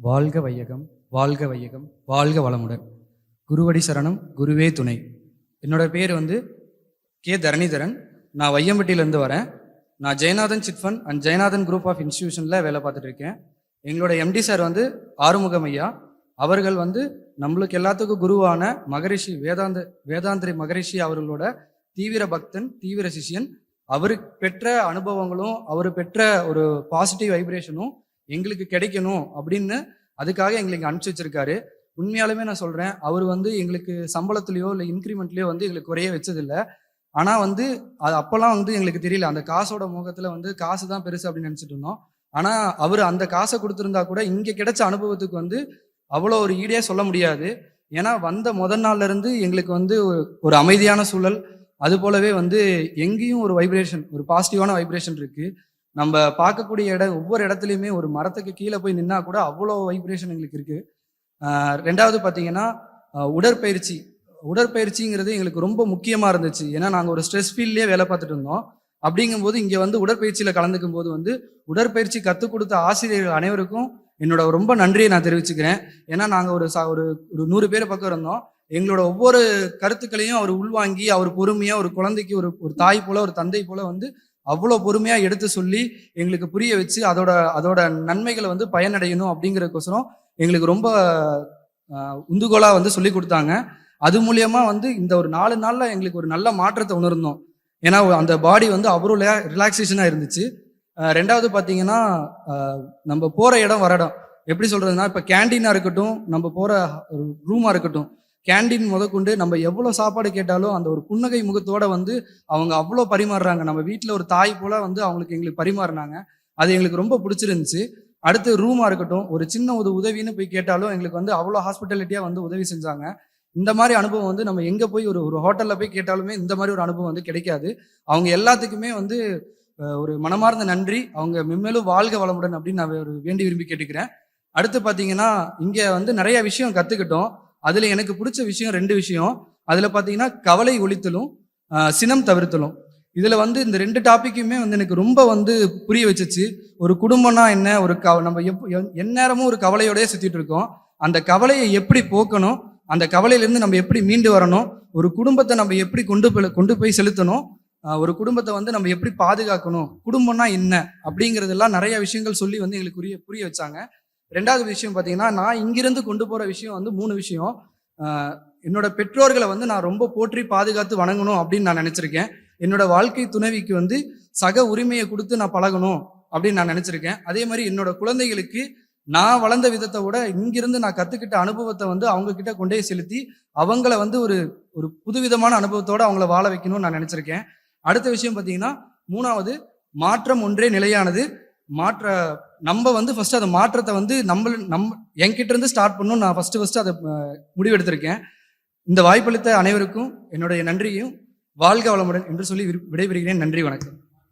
வாழ்க வையகம் வாழ்க வையகம் வாழ்க வளமுடன். குருவடி சரணம் குருவே துணை. என்னோட பேர் வந்து கே தரணிதரன். நான் வையம்பட்டியிலேருந்து வரேன். நான் Jayanathan chit fund and Jayanathan group of இன்ஸ்டியூஷனில் வேலை பார்த்துட்டு இருக்கேன். எங்களோட எம்டி சார் வந்து ஆறுமுகம் ஐயா. அவர்கள் வந்து நம்மளுக்கு எல்லாத்துக்கும் குருவான மகரிஷி வேதாந்த வேதாந்திரி மகரிஷி அவர்களோட தீவிர பக்தன் தீவிர சிஷ்யன். அவரு பெற்ற அனுபவங்களும் அவர் பெற்ற ஒரு பாசிட்டிவ் வைப்ரேஷனும் எங்களுக்கு கிடைக்கணும் அப்படின்னு அதுக்காக எங்களுக்கு அனுப்பிச்சு வச்சிருக்காரு. உண்மையாலுமே நான் சொல்றேன் அவர் வந்து எங்களுக்கு சம்பளத்துலேயோ இல்லை இன்க்ரிமெண்ட்லேயோ வந்து எங்களுக்கு குறைய வச்சதில்லை. ஆனால் வந்து அது அப்போல்லாம் வந்து எங்களுக்கு தெரியல. அந்த காசோட முகத்தில் வந்து காசு தான் பெருசு அப்படின்னு நினச்சிட்டு இருந்தோம். ஆனால் அவர் அந்த காசை கொடுத்துருந்தா கூட இங்கே கிடைச்ச அனுபவத்துக்கு வந்து அவ்வளோ ஒரு ஈடே சொல்ல முடியாது. ஏன்னா வந்த முதல் நாள்ல இருந்து எங்களுக்கு வந்து ஒரு- அமைதியான சூழல். அது போலவே வந்து எங்கேயும் ஒரு வைப்ரேஷன் ஒரு பாசிட்டிவான வைப்ரேஷன் இருக்குது நம்ம பார்க்கக்கூடிய இடம் ஒவ்வொரு இடத்துலையுமே ஒரு மரத்துக்கு கீழே போய் நின்னா கூட அவ்வளோ வைப்ரேஷன் எங்களுக்கு இருக்கு. ரெண்டாவது பார்த்தீங்கன்னா உடற்பயிற்சி. உடற்பயிற்சிங்கிறது எங்களுக்கு ரொம்ப முக்கியமாக இருந்துச்சு. ஏன்னா நாங்கள் ஒரு ஸ்ட்ரெஸ் ஃபீல்ட்லேயே வேலை பார்த்துட்டு இருந்தோம். அப்படிங்கும்போது இங்கே வந்து உடற்பயிற்சியில் கலந்துக்கும் போது வந்து உடற்பயிற்சி கற்றுக் கொடுத்த ஆசிரியர்கள் அனைவருக்கும் என்னோட ரொம்ப நன்றியை நான் தெரிவிச்சுக்கிறேன். ஏன்னா நாங்கள் ஒரு சா ஒரு ஒரு நூறு பேர் பக்கம் இருந்தோம். எங்களோட ஒவ்வொரு கருத்துக்களையும் அவர் உள்வாங்கி அவர் பொறுமையாக ஒரு குழந்தைக்கு ஒரு ஒரு தாய் போல ஒரு தந்தை போல வந்து அவ்வளோ பொறுமையாக எடுத்து சொல்லி எங்களுக்கு புரிய வச்சு அதோட அதோட நன்மைகளை வந்து பயனடையணும் அப்படிங்கிறதுக்கோசரம் எங்களுக்கு ரொம்ப உந்துகோலாக வந்து சொல்லி கொடுத்தாங்க. அது மூலியமா வந்து இந்த ஒரு நாலு நாளில் எங்களுக்கு ஒரு நல்ல மாற்றத்தை உணர்ந்தோம். ஏன்னா அந்த பாடி வந்து அவ்வளோ ரிலாக்ஸேஷனாக இருந்துச்சு. ரெண்டாவது பார்த்தீங்கன்னா நம்ம போகிற இடம் வர இடம் எப்படி சொல்கிறதுனா இப்போ கேண்டீனாக இருக்கட்டும் நம்ம போகிற ரூமாக இருக்கட்டும். கேண்டீன் முதற்கொண்டு நம்ம எவ்வளோ சாப்பாடு கேட்டாலும் அந்த ஒரு புன்னகை முகத்தோட வந்து அவங்க அவ்வளோ பரிமாறுறாங்க. நம்ம வீட்டில் ஒரு தாய் போல வந்து அவங்களுக்கு எங்களுக்கு பரிமாறினாங்க. அது எங்களுக்கு ரொம்ப பிடிச்சிருந்துச்சு. அடுத்து ரூமாக இருக்கட்டும் ஒரு சின்ன ஒரு உதவின்னு போய் கேட்டாலும் எங்களுக்கு வந்து அவ்வளோ ஹாஸ்பிட்டாலிட்டியாக வந்து உதவி செஞ்சாங்க. இந்த மாதிரி அனுபவம் வந்து நம்ம எங்கே போய் ஒரு ஒரு ஹோட்டலில் போய் கேட்டாலுமே இந்த மாதிரி ஒரு அனுபவம் வந்து கிடைக்காது. அவங்க எல்லாத்துக்குமே வந்து ஒரு மனமார்ந்த நன்றி. அவங்க மென்மேலும் வாழ்க வளமுடன் அப்படின்னு நான் ஒரு வேண்டி விரும்பி கேட்டுக்கிறேன். அடுத்து பார்த்தீங்கன்னா இங்கே வந்து நிறைய விஷயம் கற்றுக்கிட்டோம் அதுல எனக்கு பிடிச்ச விஷயம் ரெண்டு விஷயம். அதுல பாத்தீங்கன்னா கவலை ஒழித்தலும் சினம் தவிர்த்தலும். இதுல வந்து இந்த ரெண்டு டாப்பிக்குமே வந்து எனக்கு ரொம்ப வந்து புரிய வச்சுச்சு. ஒரு குடும்பம்னா என்ன? ஒரு க நம்ம எப் எந்நேரமும் ஒரு கவலையோடய சுத்திட்டு இருக்கோம். அந்த கவலையை எப்படி போக்கணும்? அந்த கவலையிலேருந்து நம்ம எப்படி மீண்டு வரணும்? ஒரு குடும்பத்தை நம்ம எப்படி கொண்டு போய் கொண்டு போய் செலுத்தணும்? ஒரு குடும்பத்தை வந்து நம்ம எப்படி பாதுகாக்கணும்? குடும்பம்னா என்ன? அப்படிங்கிறதெல்லாம் நிறைய விஷயங்கள் சொல்லி வந்து எங்களுக்கு புரிய புரிய வச்சாங்க. ரெண்டாவது விஷயம் பார்த்தீங்கன்னா நான் இங்கிருந்து கொண்டு போகிற விஷயம் வந்து மூணு விஷயம். என்னோட பெற்றோர்களை வந்து நான் ரொம்ப போற்றி பாதுகாத்து வணங்கணும் அப்படின்னு நான் நினச்சிருக்கேன். என்னோட வாழ்க்கை துணைவிக்கு வந்து சக உரிமையை கொடுத்து நான் பழகணும் அப்படின்னு நான் நினச்சிருக்கேன். அதே மாதிரி என்னோட குழந்தைகளுக்கு நான் வளர்ந்த விதத்தை விட இங்கிருந்து நான் கற்றுக்கிட்ட அனுபவத்தை வந்து அவங்க கிட்ட கொண்டே செலுத்தி அவங்கள வந்து ஒரு ஒரு புதுவிதமான அனுபவத்தோட அவங்கள வாழ வைக்கணும்னு நான் நினச்சிருக்கேன். அடுத்த விஷயம் பார்த்தீங்கன்னா மூணாவது மாற்றம் ஒன்றே நிலையானது. மாற்ற நம்ம வந்து ஃபர்ஸ்ட் அந்த மாற்றத்தை வந்து நம்ம நம்ம என்கிட்ட இருந்து ஸ்டார்ட் பண்ணணும் நான் ஃபர்ஸ்ட் ஃபர்ஸ்ட் அதை முடிவெடுத்திருக்கேன். இந்த வாய்ப்பளித்த அனைவருக்கும் என்னுடைய நன்றியும் வாழ்க வளமுடன் என்று சொல்லி விடைபெறுகிறேன். நன்றி வணக்கம்.